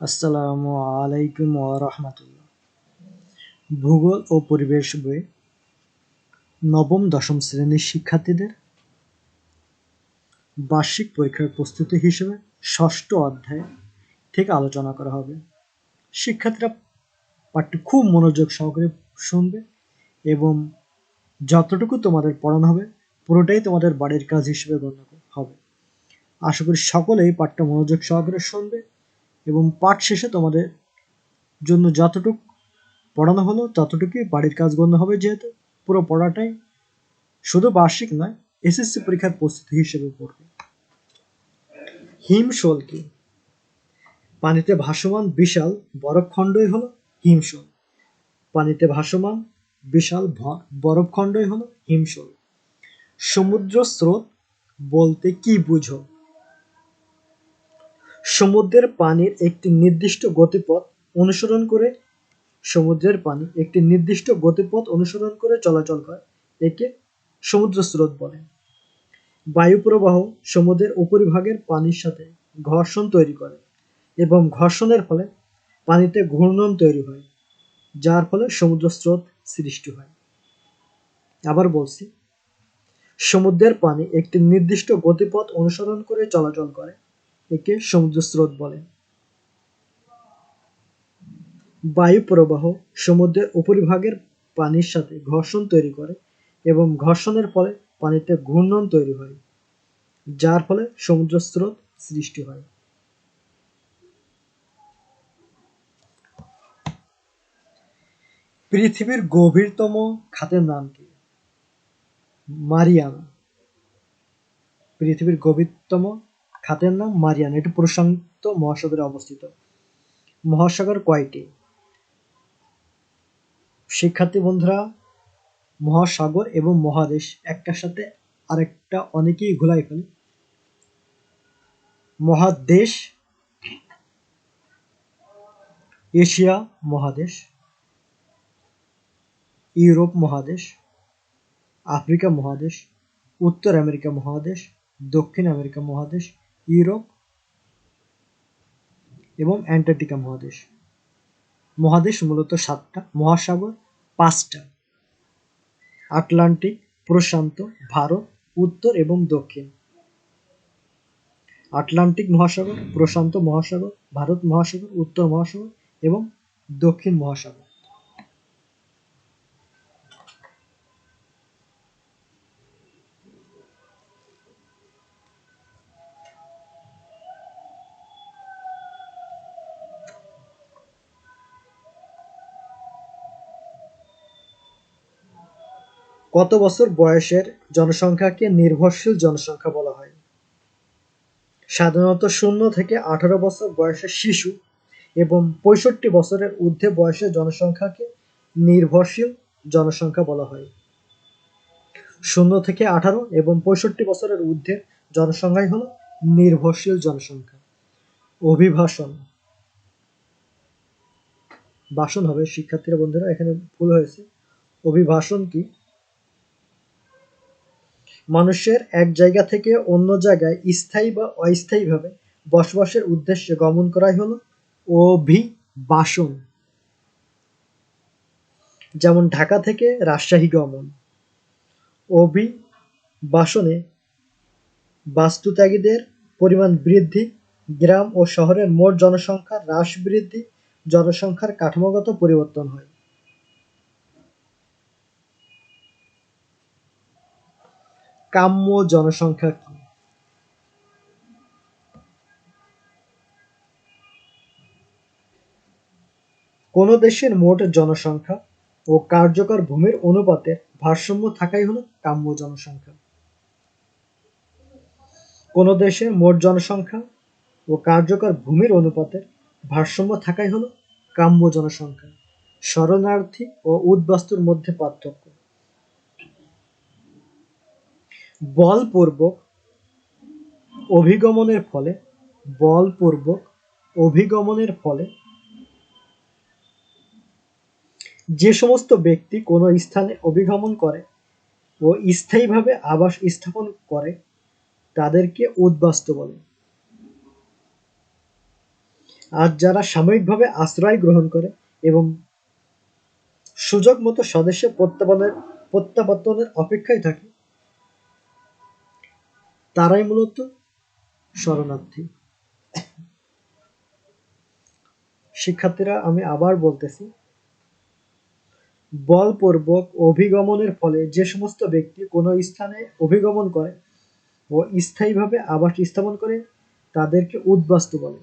আসসালামু আলাইকুম রহমতুল্লাহ। ভূগোল ও পরিবেশ বই, নবম, দশম শ্রেণির শিক্ষার্থীদের বার্ষিক পরীক্ষার প্রস্তুতি হিসেবে ষষ্ঠ অধ্যায় থেকে আলোচনা করা হবে। শিক্ষার্থীরা পাঠটি খুব মনোযোগ সহকারে শুনবে এবং যতটুকু তোমাদের পড়ানো হবে, পুরোটাই তোমাদের বাড়ির কাজ হিসেবে গণ্য হবে। আশা করি সকলেই পাঠটা মনোযোগ সহকারে শুনবে এবং পাঠ শেষে তোমাদের জন্য যতটুক পড়ানো হলো, ততটুকুই বাড়ির কাজ গণ্য হবে যেহেতু পুরো পড়াটাই শুধু বার্ষিক নয়, এসএসসি পরীক্ষার প্রস্তুতি হিসেবে পড়বে। হিমশোল কি? পানিতে ভাসমান বিশাল বরফখণ্ডই হলো হিমশোল। পানিতে ভাসমান বিশাল বরফখণ্ডই হলো হিমশোল। সমুদ্র স্রোত বলতে কি বুঝো? সমুদ্রের পানির একটি নির্দিষ্ট গতিপথ অনুসরণ করে, সমুদ্রের পানি একটি নির্দিষ্ট গতিপথ অনুসরণ করে চলাচল করে, একে সমুদ্র স্রোত বলে। বায়ু প্রবাহ সমুদ্রের উপরিভাগের পানির সাথে ঘর্ষণ তৈরি করে এবং ঘর্ষণের ফলে পানিতে ঘূর্ণন তৈরি হয়, যার ফলে সমুদ্র স্রোত সৃষ্টি হয়। আবার বলছি, সমুদ্রের পানি একটি নির্দিষ্ট গতিপথ অনুসরণ করে চলাচল করে একে সমুদ্র স্রোত বলে। বায়ু প্রবাহ সমুদ্রের উপরিভাগের পানির সাথে ঘর্ষণ তৈরি করে এবং ঘর্ষণের ফলে পানিতে ঘূর্ণন তৈরি হয়, যার ফলে সমুদ্র স্রোত সৃষ্টি হয়। পৃথিবীর গভীরতম খাতের নাম কি? মারিয়ানা। পৃথিবীর গভীরতম খাতের নাম মারিয়ান। এটি প্রশান্ত মহাসাগরে অবস্থিত। মহাসাগর কয়টি? শিক্ষার্থী বন্ধুরা, মহাসাগর এবং মহাদেশ একটার সাথে আরেকটা অনেকেই ঘোলাই ফেলে। মহাদেশ, এশিয়া মহাদেশ, ইউরোপ মহাদেশ, আফ্রিকা মহাদেশ, উত্তর আমেরিকা মহাদেশ, দক্ষিণ আমেরিকা মহাদেশ ইউরোপ এবং অ্যান্টার্কটিকা মহাদেশ। মহাদেশ মূলত সাতটা, মহাসাগর পাঁচটা। আটলান্টিক, প্রশান্ত, ভারত, উত্তর এবং দক্ষিণ। আটলান্টিক মহাসাগর, প্রশান্ত মহাসাগর, ভারত মহাসাগর, উত্তর মহাসাগর এবং দক্ষিণ মহাসাগর। কত বছর বয়সের জনসংখ্যাকে নির্ভরশীল জনসংখ্যা বলা হয়? সাধারণত শূন্য থেকে আঠারো বছর বয়সের শিশু এবং পঁয়ষট্টি বছরের ঊর্ধ্বে বয়সের জনসংখ্যাকে নির্ভরশীল জনসংখ্যা বলা হয়। শূন্য থেকে আঠারো এবং পঁয়ষট্টি বছরের ঊর্ধ্বে জনসংখ্যাই হল নির্ভরশীল জনসংখ্যা। অভিভাষণ। ভাষণ হবে, শিক্ষার্থীরা, বন্ধুরা, এখানে ভুল হয়েছে। অভিভাষণ কি? মানুষের এক জায়গা থেকে অন্য জায়গায় স্থায়ী বা অস্থায়ীভাবে বসবাসের উদ্দেশ্যে গমন করাই হলো অভিবাসন। যেমন ঢাকা থেকে রাজশাহী গমন। অভিবাসনে বাস্তুত্যাগীদের পরিমাণ বৃদ্ধি, গ্রাম ও শহরের মোট জনসংখ্যার হ্রাস বৃদ্ধি, জনসংখ্যার কাঠামোগত পরিবর্তন হয়। কাম্য জনসংখ্যা কি? কোন দেশের মোট জনসংখ্যা ও কার্যকর ভূমির অনুপাতের ভারসাম্য থাকাই হলো কাম্য জনসংখ্যা। কোন দেশের মোট জনসংখ্যা ও কার্যকর ভূমির অনুপাতের ভারসাম্য থাকাই হলো কাম্য জনসংখ্যা। শরণার্থী ও উদ্বাস্তুর মধ্যে পার্থক্য। বলপূর্বক অভিগমনের ফলে বলপূর্বক অভিগমনের ফলে যে সমস্ত ব্যক্তি কোনো স্থানে অভিগমন করে ও স্থায়ীভাবে আবাস স্থাপন করে, তাদেরকে উদ্বাস্তু বলে। আর যারা সাময়িকভাবে আশ্রয় গ্রহণ করে এবং সুযোগ মতো স্বদেশে প্রত্যাবনের প্রত্যাবর্তনের অপেক্ষায় থাকে তারাই মূলত শরণার্থী। শিক্ষার্থীরা, আমি আবার বলতেছি, বলপূর্বক অভিগমনের ফলে যে সমস্ত ব্যক্তি কোনো স্থানে অভিগমন করে ও স্থায়ীভাবে আবাস স্থাপন করে, তাদেরকে উদ্বাস্তু বলে।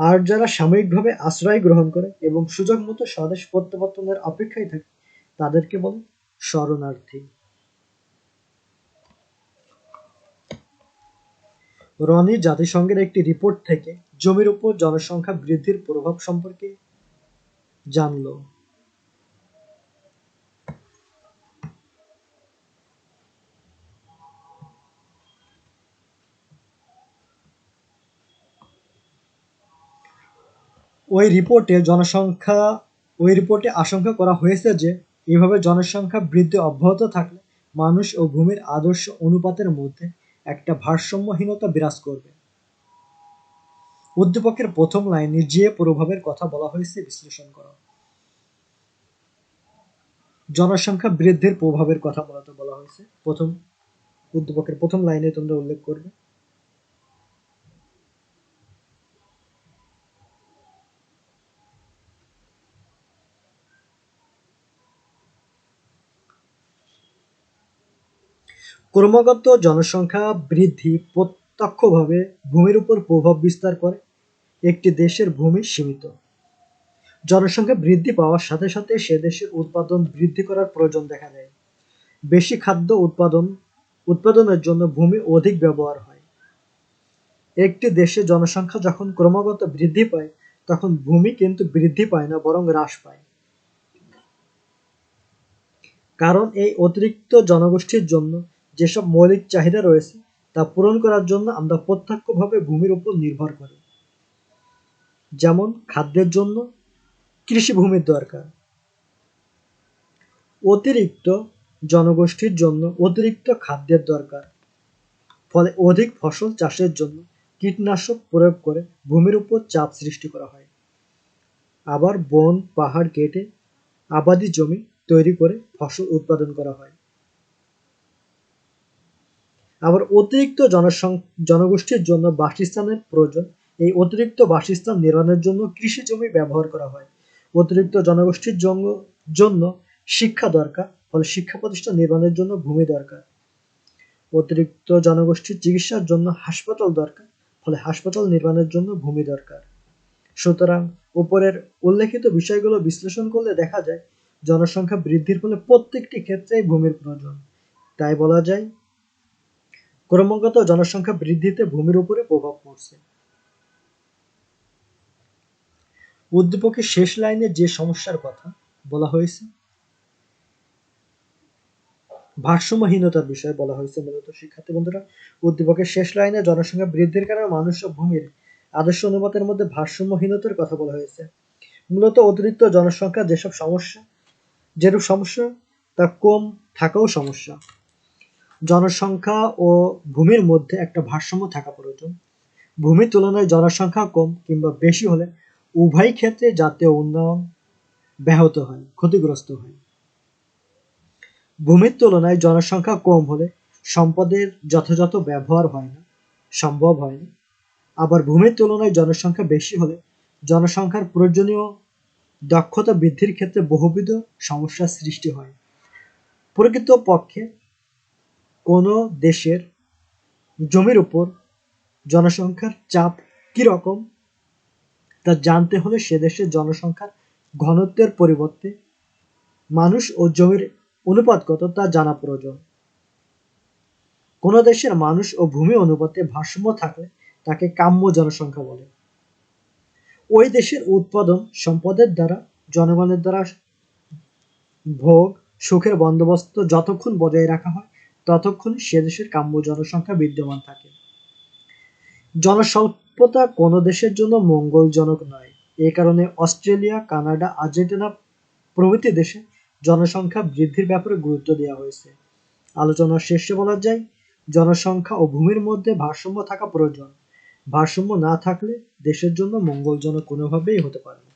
আর যারা সাময়িকভাবে আশ্রয় গ্রহণ করে এবং সুযোগ মতো স্বদেশ প্রত্যাবর্তনের অপেক্ষায় থাকে, তাদেরকে বলে শরণার্থী। রনি জাতিসংঘের একটি রিপোর্ট থেকে জমির উপর জনসংখ্যা বৃদ্ধির প্রভাব সম্পর্কে জানল। ওই রিপোর্টে জনসংখ্যা, ওই রিপোর্টে আশঙ্কা করা হয়েছে যে এভাবে জনসংখ্যা বৃদ্ধি অব্যাহত থাকলে মানুষ ও ভূমির আদর্শ অনুপাতের মধ্যে একটা ভারসাম্যহীনতা বিরাজ করবে। উদ্দীপকের প্রথম লাইনে যে প্রভাবের কথা বলা হয়েছে বিশ্লেষণ করা। জনসংখ্যা বৃদ্ধির প্রভাবের কথা মূলত বলা হয়েছে। প্রথম, উদ্দীপকের প্রথম লাইনে তোমরা উল্লেখ করবে। ক্রমাগত জনসংখ্যা বৃদ্ধি প্রত্যক্ষভাবে ভূমির উপর প্রভাব বিস্তার করে। একটি দেশের ভূমি সীমিত। জনসংখ্যা বৃদ্ধি পাওয়ার সাথে সাথে সে দেশের উৎপাদন বৃদ্ধি করার প্রয়োজন দেখা দেয়। বেশি খাদ্য উৎপাদন, উৎপাদনের জন্য ভূমি অধিক ব্যবহার হয়। একটি দেশে জনসংখ্যা যখন ক্রমাগত বৃদ্ধি পায়, তখন ভূমি কিন্তু বৃদ্ধি পায় না, বরং হ্রাস পায়। কারণ এই অতিরিক্ত জনগোষ্ঠীর জন্য যেসব মৌলিক চাহিদা রয়েছে, তা পূরণ করার জন্য আমরা প্রত্যক্ষভাবে ভূমির উপর নির্ভর করি। যেমন খাদ্যের জন্য কৃষি ভূমির দরকার। অতিরিক্ত জনগোষ্ঠীর জন্য অতিরিক্ত খাদ্যের দরকার। ফলে অধিক ফসল চাষের জন্য কীটনাশক প্রয়োগ করে ভূমির উপর চাপ সৃষ্টি করা হয়। আবার বন, পাহাড় কেটে আবাদি জমি তৈরি করে ফসল উৎপাদন করা হয়। আবার অতিরিক্ত জনগোষ্ঠীর জন্য বাসস্থানের প্রয়োজন। এই অতিরিক্ত বাসস্থান নির্মাণের জন্য কৃষি জমি ব্যবহার করা হয়। অতিরিক্ত জনগোষ্ঠীর জন্য শিক্ষা দরকার, ফলে শিক্ষা প্রতিষ্ঠান নির্মাণের জন্য ভূমি দরকার। অতিরিক্ত জনগোষ্ঠীর চিকিৎসার জন্য হাসপাতাল দরকার, ফলে হাসপাতাল নির্মাণের জন্য ভূমি দরকার। সুতরাং উপরের উল্লেখিত বিষয়গুলো বিশ্লেষণ করলে দেখা যায়, জনসংখ্যা বৃদ্ধির ফলে প্রত্যেকটি ক্ষেত্রেই ভূমির প্রয়োজন। তাই বলা যায় ক্রমাগত জনসংখ্যা বৃদ্ধিতে ভূমির উপরে প্রভাব পড়ছে। উদ্দীপকের শেষ লাইনে যে সমস্যার কথা বলা হয়েছে, ভারসাম্যহীনতার বিষয়ে বলা হয়েছে মূলত শিক্ষার্থী বন্ধুরা। উদ্দীপকের শেষ লাইনে জনসংখ্যা বৃদ্ধির কারণে মানুষ ভূমির আদর্শ অনুপাতের মধ্যে ভারসাম্যহীনতার কথা বলা হয়েছে। মূলত অতিরিক্ত জনসংখ্যা যেসব সমস্যা, যেরূপ সমস্যা, তা কম থাকাও সমস্যা। জনসংখ্যা ও ভূমির মধ্যে একটা ভারসাম্য থাকা প্রয়োজন। ভূমির তুলনায় জনসংখ্যা কম কিংবা বেশি হলে উভয় ক্ষেত্রে জাতীয় উন্নয়ন ব্যাহত হয়, ক্ষতিগ্রস্ত হয়। ভূমির তুলনায় জনসংখ্যা কম হলে সম্পদের যথাযথ ব্যবহার হয় না, সম্ভব হয় না। আবার ভূমির তুলনায় জনসংখ্যা বেশি হলে জনসংখ্যার প্রয়োজনীয় দক্ষতা বৃদ্ধির ক্ষেত্রে বহুবিধ সমস্যার সৃষ্টি হয়। প্রকৃত পক্ষে কোনো দেশের জমির উপর জনসংখ্যার চাপ কীরকম তা জানতে হলে সে দেশের জনসংখ্যার ঘনত্বের পরিবর্তে মানুষ ও জমির অনুপাত কত তা জানা প্রয়োজন। কোনো দেশের মানুষ ও ভূমি অনুপাতে ভারসাম্য থাকলে তাকে কাম্য জনসংখ্যা বলে। ওই দেশের উৎপাদন সম্পদের দ্বারা, জনগণের দ্বারা ভোগ, সুখের বন্দোবস্ত যতক্ষণ বজায় রাখা হয় ততক্ষণ সে দেশের কাম্য জনসংখ্যা বিদ্যমান থাকে। জনস্বল্পতা কোনো দেশের জন্য মঙ্গলজনক নয়। এ কারণে অস্ট্রেলিয়া, কানাডা, আর্জেন্টিনা প্রভৃতি দেশে জনসংখ্যা বৃদ্ধির ব্যাপারে গুরুত্ব দেওয়া হয়েছে। আলোচনার শেষে বলা যায়, জনসংখ্যা ও ভূমির মধ্যে ভারসাম্য থাকা প্রয়োজন। ভারসাম্য না থাকলে দেশের জন্য মঙ্গলজনক কোনোভাবেই হতে পারে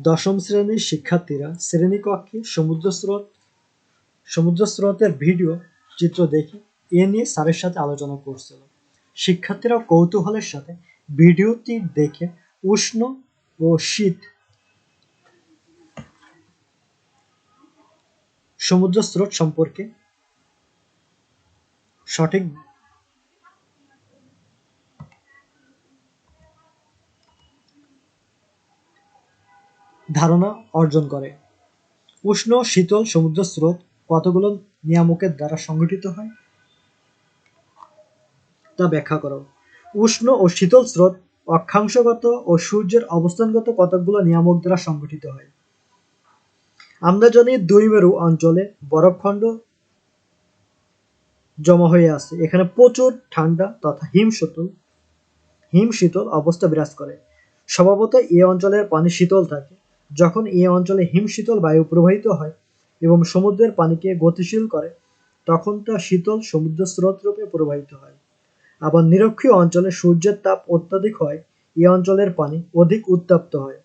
দশম শ্রেণির শিক্ষার্থীরা শ্রেণীকক্ষে সমুদ্র স্রোত, সমুদ্র স্রোতের ভিডিও, চিত্র দেখে এ নিয়ে স্যারের সাথে আলোচনা করছিল। শিক্ষার্থীরা কৌতূহলের সাথে ভিডিওটি দেখে উষ্ণ ও শীত সমুদ্র স্রোত সম্পর্কে সঠিক ধারণা অর্জন করে। উষ্ণ, শীতল সমুদ্র স্রোত কতগুলো নিয়ামকের দ্বারা সংগঠিত হয়? তা ব্যাখ্যা করো। উষ্ণ ও শীতল স্রোত অক্ষাংশগত ও সূর্যের অবস্থানগত কতকগুলো নিয়ামক দ্বারা সংগঠিত হয়? আমরা জানি দুই মেরু অঞ্চলে বরফখণ্ড জমা হয়ে আছে। এখানে প্রচুর ঠান্ডা তথা হিম শীতল হিম শীতল অবস্থা বিরাজ করে। স্বভাবত এই অঞ্চলের পানি শীতল থাকে। যখন এই অঞ্চলে হিম শীতল বায়ু প্রবাহিত হয় এবং সমুদ্রের পানিকে গতিশীল করে, তখন তা শীতল সমুদ্র স্রোত রূপে প্রবাহিত হয়। আবার নিরক্ষীয় অঞ্চলে সূর্যের তাপ অত্যাধিক হয়, এই অঞ্চলের পানি অধিক উত্তপ্ত হয়।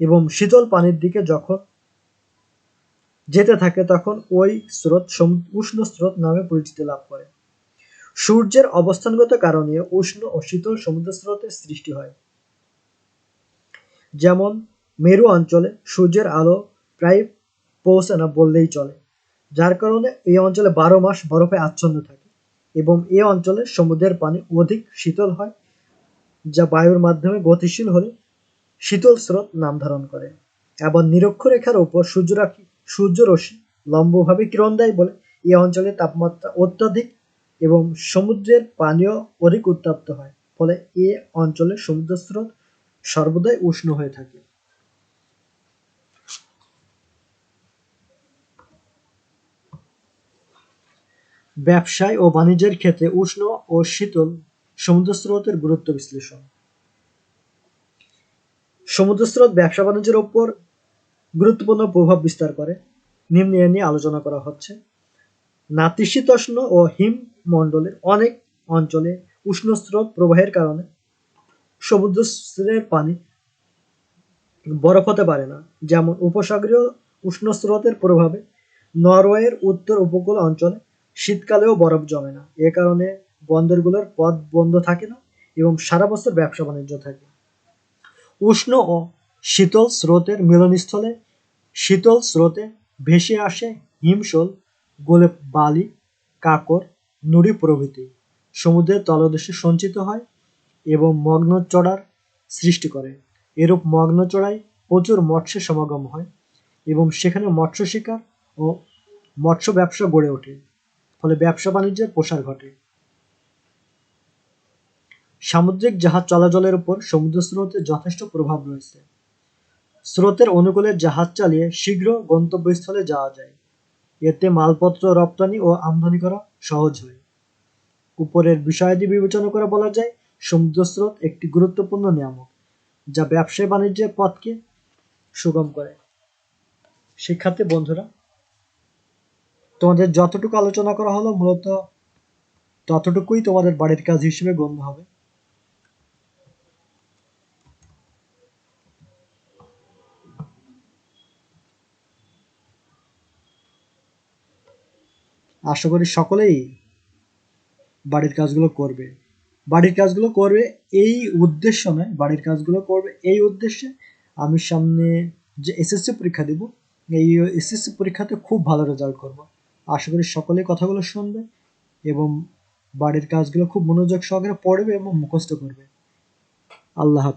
এবং শীতল পানির দিকে যখন যেতে থাকে, তখন ওই স্রোত উষ্ণ স্রোত নামে পরিচিতি লাভ করে। সূর্যের অবস্থানগত কারণে উষ্ণ ও শীতল সমুদ্র স্রোতের সৃষ্টি হয়। যেমন মেরু অঞ্চলে সূর্যের আলো প্রায় পৌঁছে না বললেই চলে, যার কারণে এই অঞ্চলে বারো মাস বরফে আচ্ছন্ন থাকে এবং এই অঞ্চলে সমুদ্রের পানি অধিক শীতল হয়, যা বায়ুর মাধ্যমে গতিশীল হলে শীতল স্রোত নাম ধারণ করে। আবার নিরক্ষরেখার উপর সূর্যরাশি সূর্যরশ্মি লম্বভাবে কিরণ দেয় বলে এই অঞ্চলে তাপমাত্রা অত্যাধিক এবং সমুদ্রের পানীয় অধিক উত্তপ্ত হয়, ফলে এ অঞ্চলে সমুদ্র স্রোত সর্বদাই উষ্ণ হয়ে থাকে। ব্যবসায় ও বাণিজ্যের ক্ষেত্রে উষ্ণ ও শীতল সমুদ্র স্রোতের গুরুত্ব বিশ্লেষণ। সমুদ্র স্রোত ব্যবসা বাণিজ্যের ওপর গুরুত্বপূর্ণ প্রভাব বিস্তার করে। নিম্নে নিয়ে আলোচনা করা হচ্ছে। নাতিশীতোষ্ণ ও হিমমণ্ডলের অনেক অঞ্চলে উষ্ণ স্রোত প্রবাহের কারণে সমুদ্রের পানি বরফ হতে পারে না। যেমন উপসাগরীয় উষ্ণ স্রোতের প্রভাবে নরওয়ের উত্তর উপকূল অঞ্চলে শীতকালেও বরফ জমে না। এ কারণে বন্দরগুলোর পথ বন্ধ থাকে না এবং সারা বছর ব্যবসা বাণিজ্য থাকে। উষ্ণ ও শীতল স্রোতের মিলনস্থলে শীতল স্রোতে ভেসে আসে হিমশোল, গোলে বালি, কাকর, নুড়ি প্রভৃতি। সমুদ্রের তলদেশে সঞ্চিত হয় এবং মগ্ন চড়ার সৃষ্টি করে। এরূপ মগ্ন চড়ায় প্রচুর মৎস্য সমাগম হয় এবং সেখানে মৎস্য শিকার ও মৎস্য ব্যবসা গড়ে ওঠে। ফলে ব্যবসা বাণিজ্যের প্রসার ঘটে। সামুদ্রিক জাহাজ চলাচলের উপর সমুদ্র স্রোতের যথেষ্ট প্রভাব রয়েছে। স্রোতের অনুকূলে জাহাজ চালিয়ে শীঘ্র গন্তব্যস্থলে যাওয়া যায়। এতে মালপত্র রপ্তানি ও আমদানি করা সহজ হয়। উপরের বিষয়াদি বিবেচনা করে বলা যায়, সমুদ্র স্রোত একটি গুরুত্বপূর্ণ নিয়ামক, যা ব্যবসায় বাণিজ্যের পথকে সুগম করে। শিক্ষার্থী, বন্ধুরা তোমাদের যতটুকু আলোচনা করা হলো, মূলত ততটুকুই তোমাদের বাড়ির কাজ হিসেবে গণ্য হবে। আশা করি সকলেই বাড়ির কাজগুলো করবে। বাড়ির কাজগুলো করবে এই উদ্দেশ্য নয়, বাড়ির কাজগুলো করবে এই উদ্দেশ্যে আমি সামনে যে এসএসসি পরীক্ষা দেব, এই এসএসসি পরীক্ষাতে খুব ভালো রেজাল্ট করব। আশা করি সকলেই কথাগুলো শুনবে এবং বাড়ির কাজগুলো খুব মনোযোগ সহকারে পড়বে এবং মুখস্থ করবে। আল্লাহ হাফেজ।